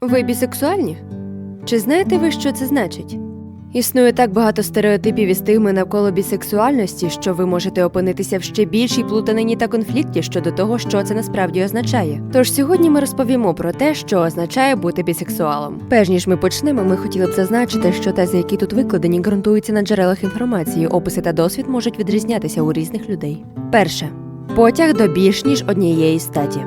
Ви бісексуальні? Чи знаєте ви, що це значить? Існує так багато стереотипів і стигми навколо бісексуальності, що ви можете опинитися в ще більшій плутанині та конфлікті щодо того, що це насправді означає. Тож сьогодні ми розповімо про те, що означає бути бісексуалом. Перш ніж ми почнемо, ми хотіли б зазначити, що тези, які тут викладені, ґрунтуються на джерелах інформації, описи та досвід можуть відрізнятися у різних людей. Перше потяг до більш ніж однієї статі.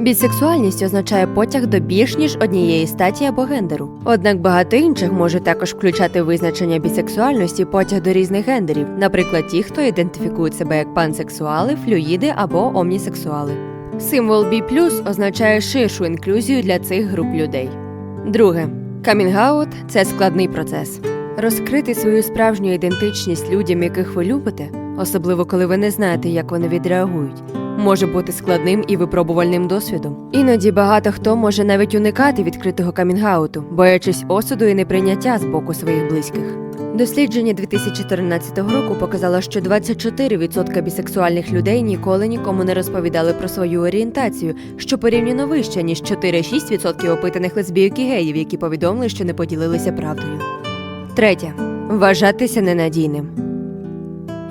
Бісексуальність означає потяг до більш ніж однієї статі або гендеру. Однак багато інших може також включати визначення бісексуальності потяг до різних гендерів, наприклад, ті, хто ідентифікують себе як пансексуали, флюїди або омнісексуали. Символ B+, означає ширшу інклюзію для цих груп людей. Друге, камінгаут це складний процес. Розкрити свою справжню ідентичність людям, яких ви любите, особливо коли ви не знаєте, як вони відреагують, може бути складним і випробувальним досвідом. Іноді багато хто може навіть уникати відкритого камінгауту, боячись осуду і неприйняття з боку своїх близьких. Дослідження 2014 року показало, що 24% бісексуальних людей ніколи нікому не розповідали про свою орієнтацію, що порівняно вище, ніж 4-6% опитаних лесбійок і геїв, які повідомили, що не поділилися правдою. Третє вважатися ненадійним.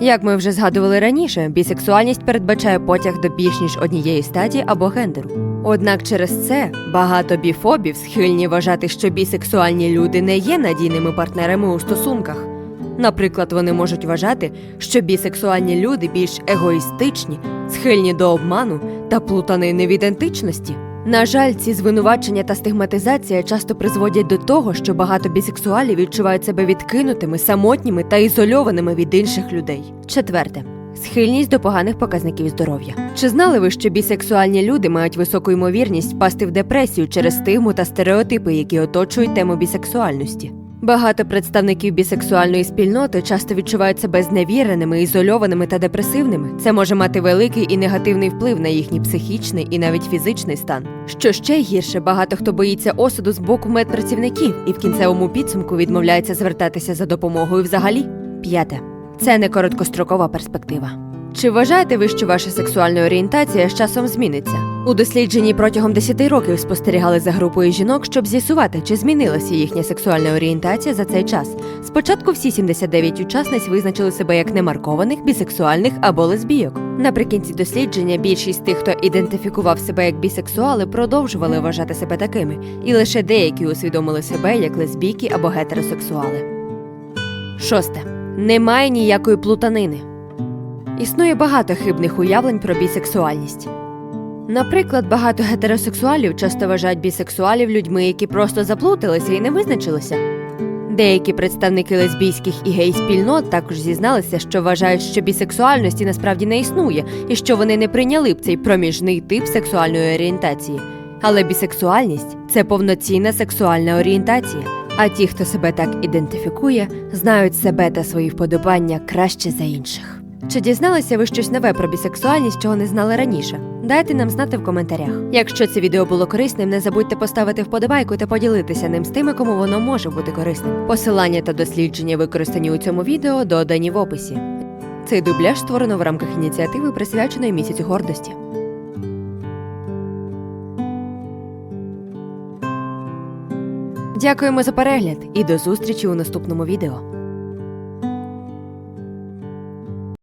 Як ми вже згадували раніше, бісексуальність передбачає потяг до більш ніж однієї статі або гендеру. Однак через це багато біфобів схильні вважати, що бісексуальні люди не є надійними партнерами у стосунках. Наприклад, вони можуть вважати, що бісексуальні люди більш егоїстичні, схильні до обману та плутанини в ідентичності. На жаль, ці звинувачення та стигматизація часто призводять до того, що багато бісексуалів відчувають себе відкинутими, самотніми та ізольованими від інших людей. Четверте. Схильність до поганих показників здоров'я. Чи знали ви, що бісексуальні люди мають високу ймовірність впасти в депресію через стигму та стереотипи, які оточують тему бісексуальності? Багато представників бісексуальної спільноти часто відчувають себе зневіреними, ізольованими та депресивними. Це може мати великий і негативний вплив на їхній психічний і навіть фізичний стан. Що ще гірше, багато хто боїться осуду з боку медпрацівників і в кінцевому підсумку відмовляється звертатися за допомогою взагалі. П'яте це не короткострокова перспектива. Чи вважаєте ви, що ваша сексуальна орієнтація з часом зміниться? У дослідженні протягом 10 років спостерігали за групою жінок, щоб з'ясувати, чи змінилася їхня сексуальна орієнтація за цей час. Спочатку всі 79 учасниць визначили себе як немаркованих, бісексуальних або лесбійок. Наприкінці дослідження більшість тих, хто ідентифікував себе як бісексуали, продовжували вважати себе такими, і лише деякі усвідомили себе як лесбійки або гетеросексуали. Шосте. Немає ніякої плутанини. Існує багато хибних уявлень про бісексуальність. Наприклад, багато гетеросексуалів часто вважають бісексуалів людьми, які просто заплуталися і не визначилися. Деякі представники лесбійських і гей-спільнот також зізналися, що вважають, що бісексуальності насправді не існує, і що вони не прийняли б цей проміжний тип сексуальної орієнтації. Але бісексуальність це повноцінна сексуальна орієнтація. А ті, хто себе так ідентифікує, знають себе та свої вподобання краще за інших. Чи дізналися ви щось нове про бісексуальність, чого не знали раніше? Дайте нам знати в коментарях. Якщо це відео було корисним, не забудьте поставити вподобайку та поділитися ним з тими, кому воно може бути корисним. Посилання та дослідження, використані у цьому відео, додані в описі. Цей дубляж створено в рамках ініціативи, присвяченої місяцю гордості. Дякуємо за перегляд і до зустрічі у наступному відео.